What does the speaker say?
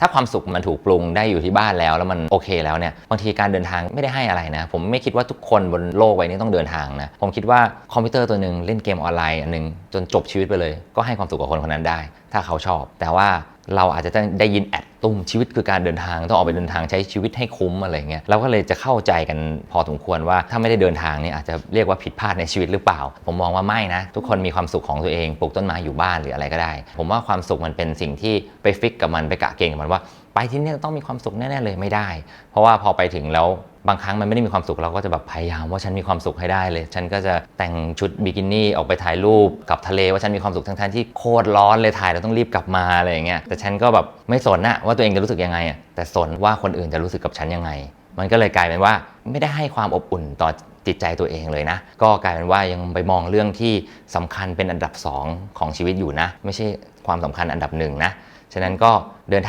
ถ้าความสุขมันถูกปรุงได้อยู่ที่บ้านแล้ว แล้วมันโอเคแล้วเนี่ยบางทีการเดินทางไม่ได้ให้อะไรนะ ผมไม่คิดว่าทุกคนบนโลกใบนี้ต้องเดินทางนะผมคิดว่าคอมพิวเตอร์ตัวหนึ่งเล่นเกมออนไลน์อันหนึ่งจนจบชีวิตไปเลย ก็ให้ความสุขกับคนคนนั้นได้ ถ้าเขาชอบ แต่ว่า เราอาจจะต้ได้ยินแอดตุ้มชีวิตคือการเดินทางต้องออกไปเดินทางใช้ชีวิตให้คุ้มอะไรเงี้ยเราก็เลยจะเข้าใจกันพอสมควรว่าถ้าไม่ได้เดินทางเนี่ยอาจจะเรียกว่าผิดพลาดในชีวิตหรือเปล่า ผมมองว่าไม่นะ ทุกคนมีความสุขของตัวเองปลูกต้นไม้อยู่บ้านหรืออะไรก็ได้ ผมว่าความสุขมันเป็นสิ่งที่ไปฟิกกับมันไปกะเกณฑ์กับมันว่า ไปที่นี่ต้องมีความสุขแน่ๆเลยไม่ได้ เพราะว่าพอไปถึงแล้ว บางครั้งมันไม่ได้มีความสุขเราก็จะแบบพยายามว่าฉันมีความสุขให้ได้เลย ฉันก็จะแต่งชุดบิกินี่ออกไปถ่ายรูปกับทะเลว่าฉันมีความสุขทั้งๆที่โคตรร้อนเลยถ่ายแล้วต้องรีบกลับมาอะไรอย่างเงี้ยแต่ฉันก็แบบไม่สนนะว่าตัวเองจะรู้สึกยังไงอะแต่สนว่าคนอื่นจะรู้สึกกับฉันยังไง มันก็เลยกลายเป็นว่าไม่ได้ให้ความอบอุ่นต่อจิตใจตัวเองเลยนะ ก็กลายเป็นว่ายังไปมองเรื่องที่สำคัญเป็นอันดับสองของชีวิตอยู่นะ ไม่ใช่ความสำคัญอันดับหนึ่งนะฉะนั้นก็เดินทาง